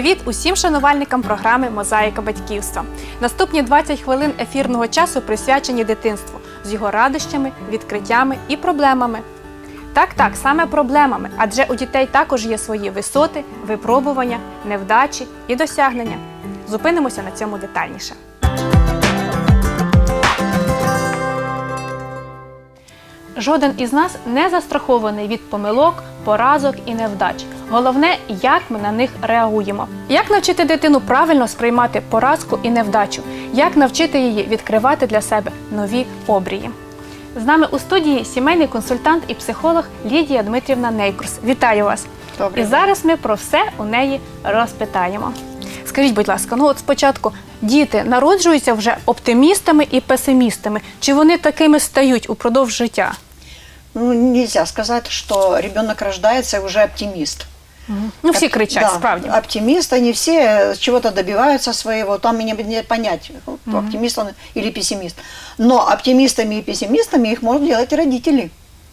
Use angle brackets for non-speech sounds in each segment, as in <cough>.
Привіт усім шанувальникам програми Мозаїка батьківства. Наступні 20 хвилин ефірного часу присвячені дитинству з його радощами, відкриттями і проблемами. Так, так, саме проблемами, адже у дітей також є свої висоти, випробування, невдачі і досягнення. Зупинимося на цьому детальніше. Жоден із нас не застрахований від помилок, поразок і невдач. Головне, як ми на них реагуємо. Як навчити дитину правильно сприймати поразку і невдачу? Як навчити її відкривати для себе нові обрії? З нами у студії сімейний консультант і психолог Лідія Дмитрівна Нейкурс. Вітаю вас! Добрий і зараз ми про все у неї розпитаємо. Скажіть, будь ласка, ну от спочатку діти народжуються вже оптимістами і песимістами. Чи вони такими стають упродовж життя? Ну, нельзя сказать, что ребенок рождается и уже оптимист. Ну, всі Оп- кричать, да, справді. Оптимист, они все чего-то добиваются своего, там мне не понять, оптимист он или пессимист. Но оптимистами и пессимистами их могут делать родители,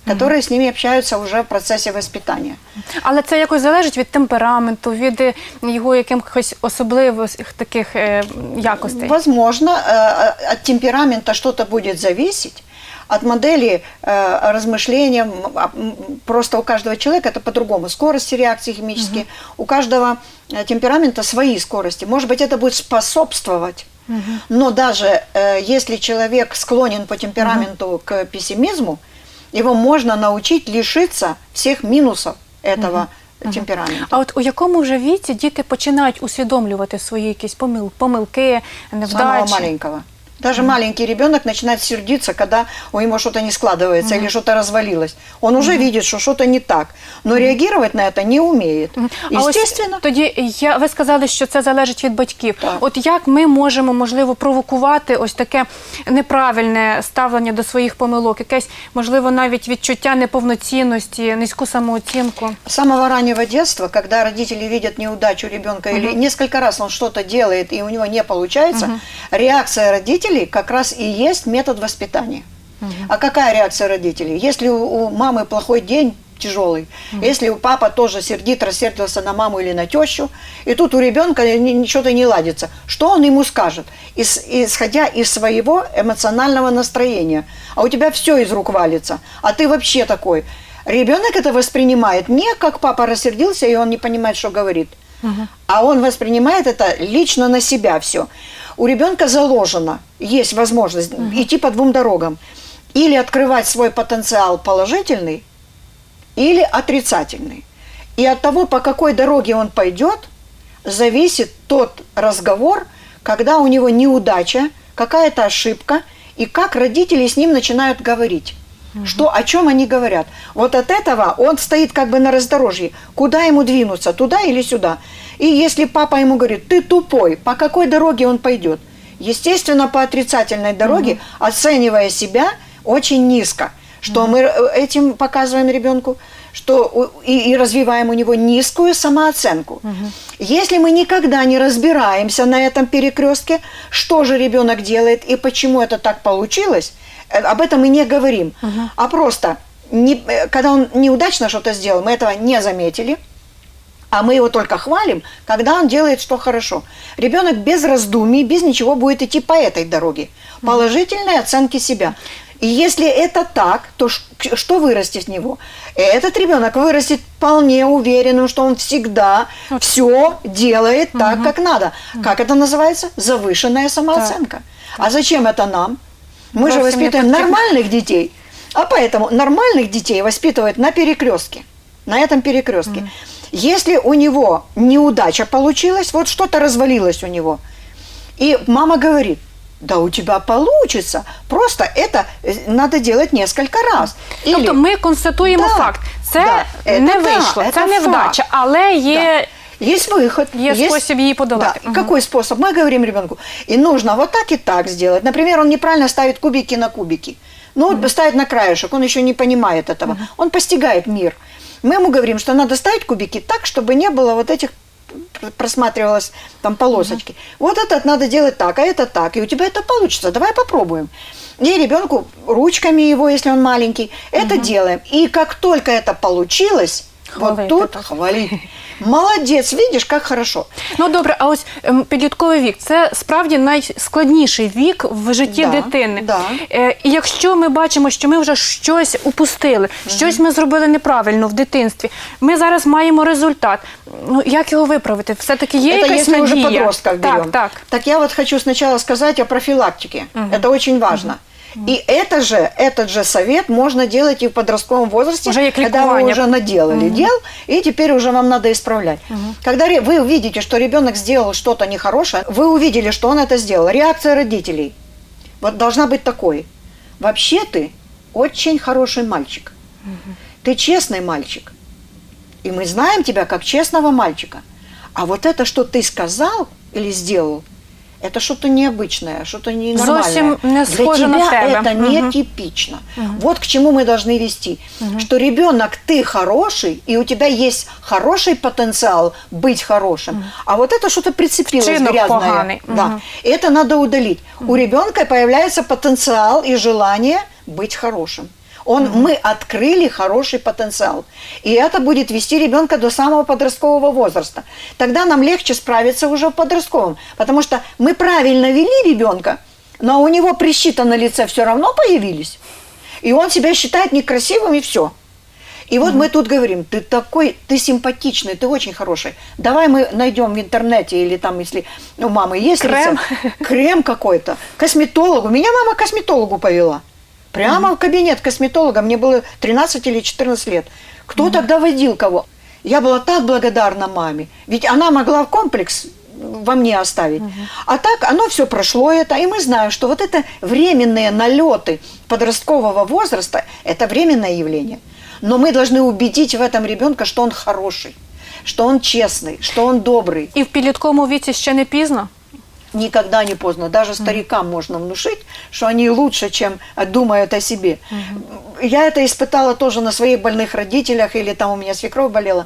которые с ними общаются уже в процессе воспитания. Але це якось залежить від темпераменту, від е, його якихось особливих таких е, якостей. Возможно, э, от темперамента что-то зависеть, от модели э, размышления, м, а, м, просто у каждого человека это по-другому. Скорости реакции химические, у каждого э, темперамента свои скорости. Может быть, это будет способствовать. Но даже э, если человек склонен по темпераменту к пессимизму, его можно научить лишиться всех минусов этого темперамента. А от у якому вже віці діти починають усвідомлювати свої якісь помил, помилки, самого невдачі? маленького. Даже маленький ребенок начинает сердиться, когда у него что-то не складывается или что-то развалилось. Он уже видит, что что-то не так, но реагировать на это не умеет. А ось Естественно. тоді я ви сказали, що це залежить від батьків. Так. От як ми можемо можливо провокувати ось таке неправильне ставлення до своїх помилок, якесь можливо навіть відчуття неповноцінності, низьку самооцінку. С самого раннего детства, когда родители видят неудачу ребенка или несколько раз он что-то делает и у него не получается, реакция родителей как раз и есть метод воспитания. А какая реакция родителей? Если у, у мамы плохой день, тяжелый, если у папа тоже сердит, рассердился на маму или на тещу, и тут у ребенка ни- ничего-то не ладится, что он ему скажет, Ис- исходя из своего эмоционального настроения? А у тебя все из рук валится, а ты вообще такой. Ребенок это воспринимает не как папа рассердился, и он не понимает, что говорит, а он воспринимает это лично на себя все. У ребенка заложено, есть возможность идти по двум дорогам. Или открывать свой потенциал положительный, или отрицательный. И от того, по какой дороге он пойдет, зависит тот разговор, когда у него неудача, какая-то ошибка, и как родители с ним начинают говорить. Что, о чем они говорят. Вот от этого он стоит как бы на раздорожье. Куда ему двинуться, туда или сюда? И если папа ему говорит, ты тупой, по какой дороге он пойдет? Естественно, по отрицательной дороге, оценивая себя очень низко. Что мы э, этим показываем ребенку? Что и, и развиваем у него низкую самооценку. Если мы никогда не разбираемся на этом перекрестке, что же ребенок делает и почему это так получилось, э, об этом мы не говорим. А просто, не- э, когда он неудачно что-то сделал, мы этого не заметили, а мы его только хвалим, когда он делает что хорошо. Ребенок без раздумий, без ничего будет идти по этой дороге. Положительной оценки себя. И если это так, то что вырастет с него? Этот ребенок вырастет вполне уверенным, что он всегда все делает так, как надо. Как это называется? Завышенная самооценка. А зачем это нам? Мы же Совсем не воспитываем потребно. нормальных детей. А поэтому нормальных детей воспитывают на перекрестке. На этом перекрестке. Если у него неудача получилась, вот что-то развалилось у него, и мама говорит, да у тебя получится, просто это э, надо делать несколько раз. Тобто ми констатуємо Да, факт. Це да, не да, вийшло, це невдача, але є. Есть выход. Есть способ ей подолать. Да. Мгм. Какой способ? Мы говорим ребенку, и нужно вот так и так сделать. Например, он неправильно ставит кубики на кубики. Ну, вот ставит на краешек, он еще не понимает этого. Он постигает мир. Мы ему говорим, что надо ставить кубики так, чтобы не было вот этих пр- просматривалось там полосочки. Вот этот надо делать так, а это так. И у тебя это получится. Давай попробуем. И ребенку ручками его, если он маленький, это делаем. И как только это получилось, Хвалити, вот тут так. хвалить. Молодец, видишь, как хорошо. Ну добре, а ось ем, підлітковий вік це справді найскладніший вік в житті Да, дитини. да. Е, і якщо ми бачимо, що ми вже щось упустили, щось ми зробили неправильно в дитинстві, ми зараз маємо результат. Ну як його виправити? Все таки є Это якась если уже надія? подростков берем. Так, так. я вот хочу сначала сказать о профилактике. Это очень важно. И это же, этот же совет можно делать и в подростковом возрасте, Уже когда вы уже наделали дел, и теперь уже вам надо исправлять. Когда ре- вы увидите, что ребенок сделал что-то нехорошее, вы увидели, что он это сделал. Реакция родителей вот должна быть такой. Вообще ты очень хороший мальчик. Ты честный мальчик. И мы знаем тебя как честного мальчика. А вот это, что ты сказал или сделал, это что-то необычное, что-то ненормальное. Зовсім не Для схоже тебя на тебе. это нетипично. Вот к чему мы должны вести. Что ребенок, ты хороший, и у тебя есть хороший потенциал быть хорошим. А вот это что-то прицепилось Вчинок грязное. поганый. Да. Мгм. Это надо удалить. У ребенка появляется потенциал и желание быть хорошим. Он, Мы открыли хороший потенциал. И это будет вести ребенка до самого подросткового возраста. Тогда нам легче справиться уже в подростковом. Потому что мы правильно вели ребенка, но у него прыщи-то на лице все равно появились. И он себя считает некрасивым, и все. И вот мы тут говорим, ты такой, ты симпатичный, ты очень хороший. Давай мы найдем в интернете или там, если у мамы есть Крем. рецепт, крем какой-то, косметологу. Меня мама косметологу повела. Прямо в кабинет косметолога. Мне было 13 или 14 лет. Кто тогда водил кого? Я была так благодарна маме. Ведь она могла комплекс во мне оставить. А так оно все прошло это, и мы знаем, что вот это временные налеты подросткового возраста – это временное явление. Но мы должны убедить в этом ребенка, что он хороший, что он честный, что он добрый. І в підлітковому віці ще не пізно. Никогда не поздно. Даже старикам можно внушить, что они лучше, чем э, думают о себе. Я это испытала тоже на своих больных родителях, или там у меня свекровь болела.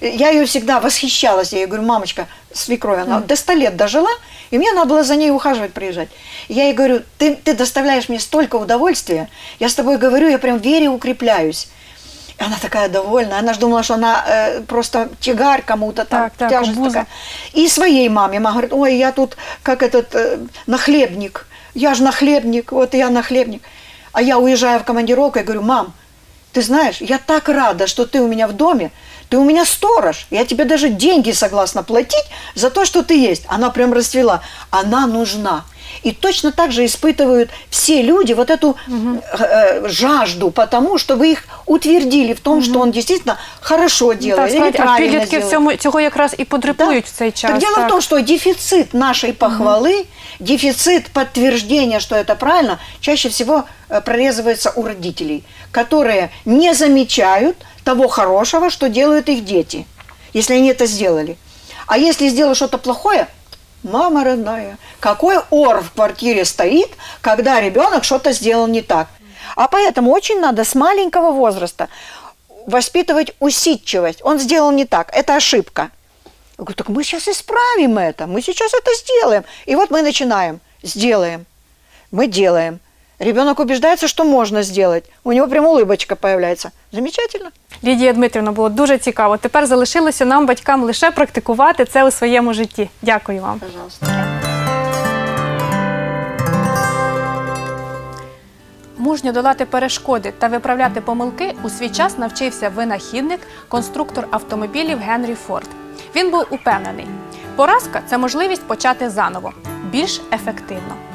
Я ее всегда восхищалась. Я ей говорю, мамочка, свекровь, она до 100 лет дожила, и мне надо было за ней ухаживать, приезжать. Я ей говорю, ты, ты доставляешь мне столько удовольствия, я с тобой говорю, я прям в вере укрепляюсь. Она такая довольная. Она же думала, что она э, просто тягарь кому-то там, Так, так, тяжесть обуза. такая. И своей маме. Мама говорит, ой, я тут как этот э, нахлебник. Я же нахлебник, вот я нахлебник. А я уезжаю в командировку и говорю, мам, ты знаешь, я так рада, что ты у меня в доме, ты у меня сторож, я тебе даже деньги согласна платить за то, что ты есть. Она прям расцвела. Она нужна. И точно так же испытывают все люди вот эту э, э, жажду, потому что вы их утвердили в том, что он действительно хорошо делает или справді, а правильно підлітки делает. цьому цього якраз і потребують в цей час. Так дело в том, что дефицит нашей похвалы, дефицит подтверждения, что это правильно, чаще всего э, прорезывается у родителей, которые не замечают того хорошего, что делают их дети, если они это сделали. А если сделал что-то плохое, мама родная, какой ор в квартире стоит, когда ребенок что-то сделал не так. А поэтому очень надо с маленького возраста воспитывать усидчивость. Он сделал не так, это ошибка. Я говорю, так мы сейчас исправим это, мы сейчас это сделаем. И вот мы начинаем, сделаем, мы делаем. Ребенок убеждается, что можно сделать. У него прям улыбочка появляется. Замечательно. Лідія Дмитрівна, було дуже цікаво. Тепер залишилося нам, батькам, лише практикувати це у своєму житті. Дякую вам. Пожалуйста. Мужньо долати перешкоди та виправляти помилки у свій час навчився винахідник, конструктор автомобілів Генрі Форд. Він був упевнений, поразка це можливість почати заново, більш ефективно.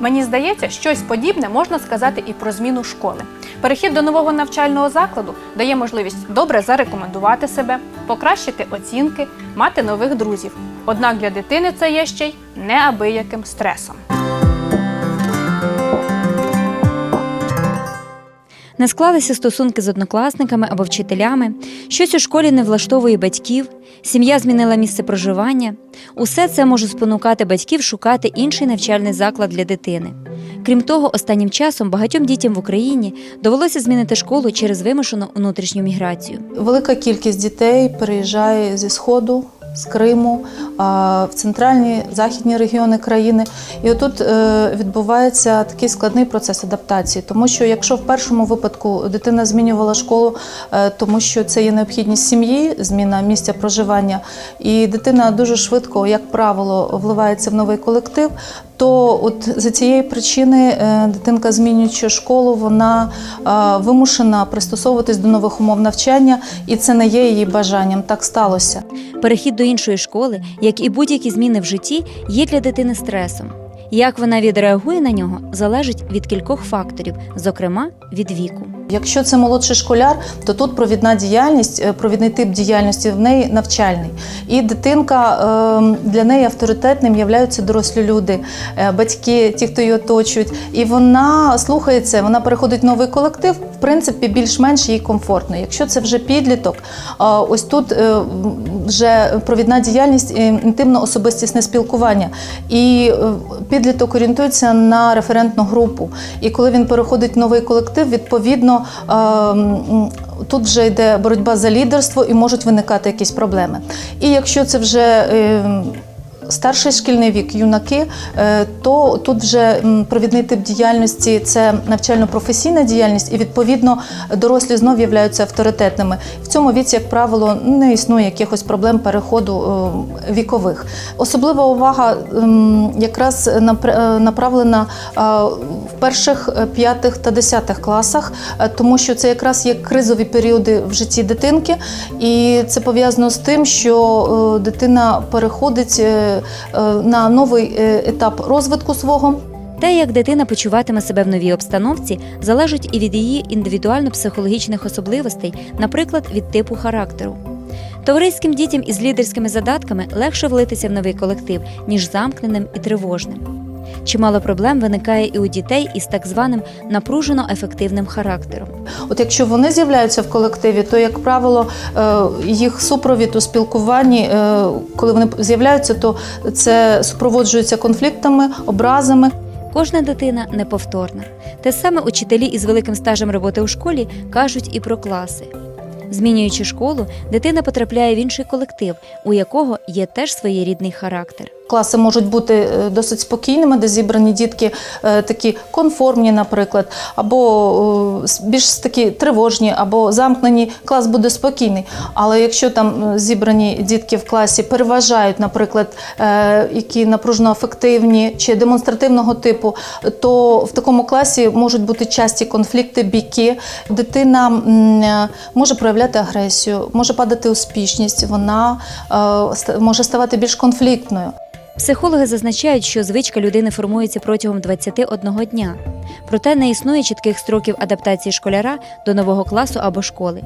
Мені здається, щось подібне можна сказати і про зміну школи. Перехід до нового навчального закладу дає можливість добре зарекомендувати себе, покращити оцінки, мати нових друзів. Однак для дитини це є ще й неабияким стресом. Не склалися стосунки з однокласниками або вчителями, щось у школі не влаштовує батьків, сім'я змінила місце проживання. Усе це може спонукати батьків шукати інший навчальний заклад для дитини. Крім того, останнім часом багатьом дітям в Україні довелося змінити школу через вимушену внутрішню міграцію. Велика кількість дітей переїжджає зі сходу з Криму в центральні західні регіони країни. І отут е, відбувається такий складний процес адаптації, тому що якщо в першому випадку дитина змінювала школу, е, тому що це є необхідність сім'ї, зміна місця проживання, і дитина дуже швидко, як правило, вливається в новий колектив. То от за цієї причини е, дитинка, змінюючи школу, вона е, вимушена пристосовуватись до нових умов навчання, і це не є її бажанням. Так сталося. Перехід до іншої школи, як і будь-які зміни в житті, є для дитини стресом. Як вона відреагує на нього, залежить від кількох факторів, зокрема від віку. Якщо це молодший школяр, то тут провідна діяльність, е, провідний тип діяльності в неї навчальний. І дитинка е, для неї авторитетним являються дорослі люди, е, батьки, ті, хто її оточують. І вона слухається, вона переходить в новий колектив, в принципі, більш-менш їй комфортно. Якщо це вже підліток, е, ось тут вже провідна діяльність е, інтимно-особистісне спілкування. І підліток орієнтується на референтну групу. І коли він переходить в новий колектив, відповідно е, тут вже йде боротьба за лідерство і можуть виникати якісь проблеми. І якщо це вже е, Старший шкільний вік, юнаки, е, то тут вже провідний тип діяльності це навчально-професійна діяльність, і відповідно дорослі знов являються авторитетними. В цьому віці, як правило, не існує якихось проблем переходу е, вікових. Особлива увага якраз е, направлена в перших п'ятих та десятих класах, тому що це якраз є кризові періоди в житті дитинки, і це пов'язано з тим, що дитина переходить на новий е, етап розвитку свого. Те, як дитина почуватиме себе в новій обстановці, залежить і від її індивідуально-психологічних особливостей, наприклад, від типу характеру. Товариським дітям із лідерськими задатками легше влитися в новий колектив, ніж замкненим і тривожним. Чимало проблем виникає і у дітей із так званим напружено ефективним характером. От якщо вони з'являються в колективі, то як правило е, їх супровід у спілкуванні, е, коли вони з'являються, то це супроводжується конфліктами, образами. Кожна дитина неповторна. Те саме учителі із великим стажем роботи у школі кажуть і про класи. Змінюючи школу, дитина потрапляє в інший колектив, у якого є теж своєрідний характер. Класи можуть бути е, досить спокійними, де зібрані дітки е, такі конформні, наприклад, або е, більш такі тривожні, або замкнені. Клас буде спокійний. Але якщо там зібрані дітки в класі переважають, наприклад, які напружено афективні чи демонстративного типу, то в такому класі можуть бути часті конфлікти, біки. Дитина може проявляти агресію, може падати успішність, вона може ставати більш конфліктною. Психологи зазначають, що звичка людини формується протягом 21 дня. Проте не існує чітких строків адаптації школяра до нового класу або школи.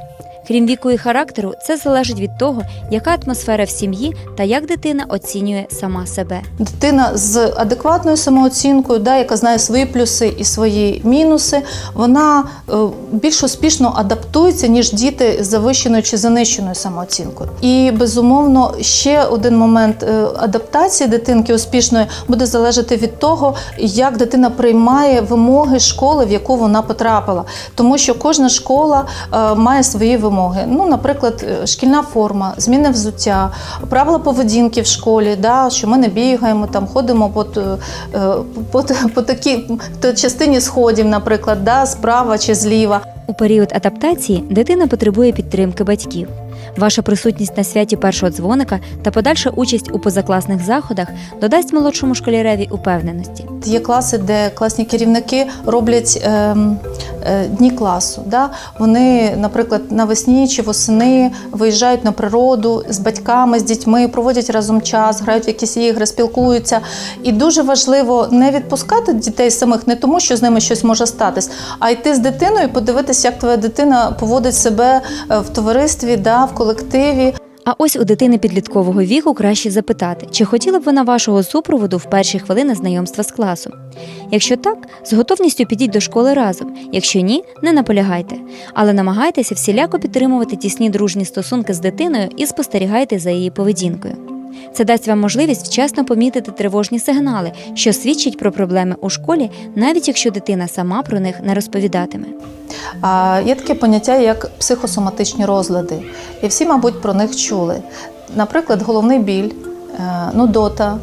Крім віку і характеру, це залежить від того, яка атмосфера в сім'ї та як дитина оцінює сама себе. Дитина з адекватною самооцінкою, да, яка знає свої плюси і свої мінуси, вона е, більш успішно адаптується, ніж діти з завищеною чи занищеною самооцінкою. І безумовно, ще один момент е, адаптації дитинки успішної буде залежати від того, як дитина приймає вимоги школи, в яку вона потрапила. Тому що кожна школа е, має свої вимоги. Ну, наприклад, е, шкільна форма, зміни взуття, правила поведінки в школі, да, що ми не бігаємо, там ходимо по, е, по, <laughs> по такій частині сходів, наприклад, да, справа чи зліва. У період адаптації дитина потребує підтримки батьків. Ваша присутність на святі першого дзвоника та подальша участь у позакласних заходах додасть молодшому школяреві упевненості. Є класи, де класні керівники роблять ем, е, дні класу. Да? Вони, наприклад, навесні чи восени виїжджають на природу з батьками, з дітьми, проводять разом час, грають в якісь ігри, спілкуються. І дуже важливо не відпускати дітей самих не тому, що з ними щось може статись, а йти з дитиною, подивитися, як твоя дитина поводить себе е, в товаристві, да, в колективі. А ось у дитини підліткового віку краще запитати, чи хотіла б вона вашого супроводу в перші хвилини знайомства з класом. Якщо так, з готовністю підіть до школи разом. Якщо ні, не наполягайте. Але намагайтеся всіляко підтримувати тісні дружні стосунки з дитиною і спостерігайте за її поведінкою. Це дасть вам можливість вчасно помітити тривожні сигнали, що свідчать про проблеми у школі, навіть якщо дитина сама про них не розповідатиме. А є таке поняття, як психосоматичні розлади, і всі, мабуть, про них чули. наприклад, головний біль, е, нудота,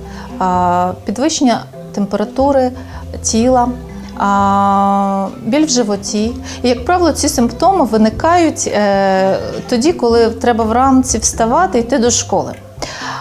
підвищення температури тіла. Біль в животі. І, як правило, ці симптоми виникають е, тоді, коли треба вранці вставати і йти до школи.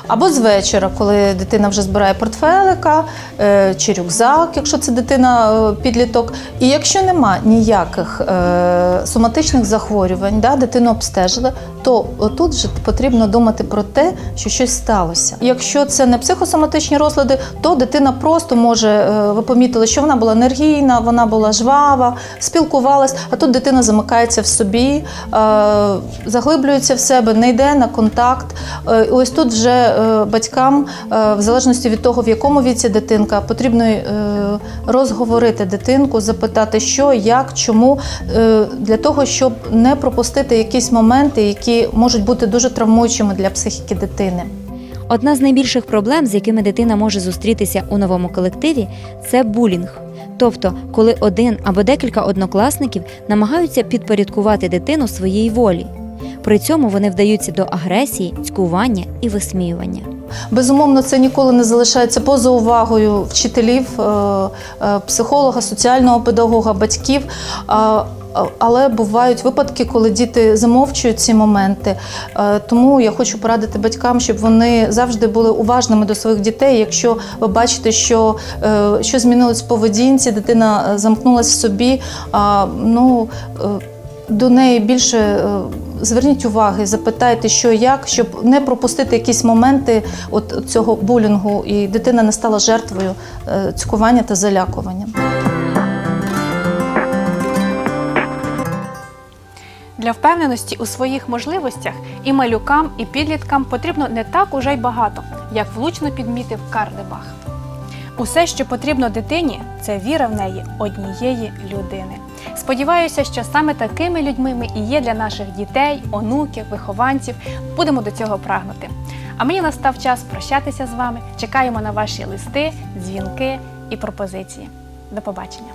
Або з вечора, коли дитина вже збирає портфелика е, чи рюкзак, якщо це дитина е, підліток. І якщо нема ніяких е, соматичних захворювань, дитину обстежили, то тут вже потрібно думати про те, що щось сталося. Якщо це не психосоматичні розлади, то дитина просто може, е, ви помітили, що вона була енергійна, вона була жвава, спілкувалась, а тут дитина замикається в собі, е, заглиблюється в себе, не йде на контакт. Е, Ось тут вже батькам, в залежності від того, в якому віці дитинка, потрібно розговорити дитинку, запитати, що, як, чому, для того, щоб не пропустити якісь моменти, які можуть бути дуже травмуючими для психіки дитини. Одна з найбільших проблем, з якими дитина може зустрітися у новому колективі, це булінг. Тобто, коли один або декілька однокласників намагаються підпорядкувати дитину своїй волі. При цьому вони вдаються до агресії, цькування і висміювання. Безумовно, це ніколи не залишається поза увагою вчителів, е, е, психолога, соціального педагога, батьків. Але бувають випадки, коли діти замовчують ці моменти. Е, Тому я хочу порадити батькам, щоб вони завжди були уважними до своїх дітей. Якщо ви бачите, що е, що змінилось в поведінці, дитина е, замкнулась в собі. Ну до неї більше зверніть уваги, запитайте, що як, щоб не пропустити якісь моменти от цього булінгу, і дитина не стала жертвою цькування та залякування. Для впевненості у своїх можливостях і малюкам, і підліткам потрібно не так уже й багато, як влучно підмітив Карлебах. Усе, що потрібно дитині, це віра в неї однієї людини. Сподіваюся, що саме такими людьми ми і є для наших дітей, онуків, вихованців. Будемо до цього прагнути. А мені настав час прощатися з вами. Чекаємо на ваші листи, дзвінки і пропозиції. До побачення!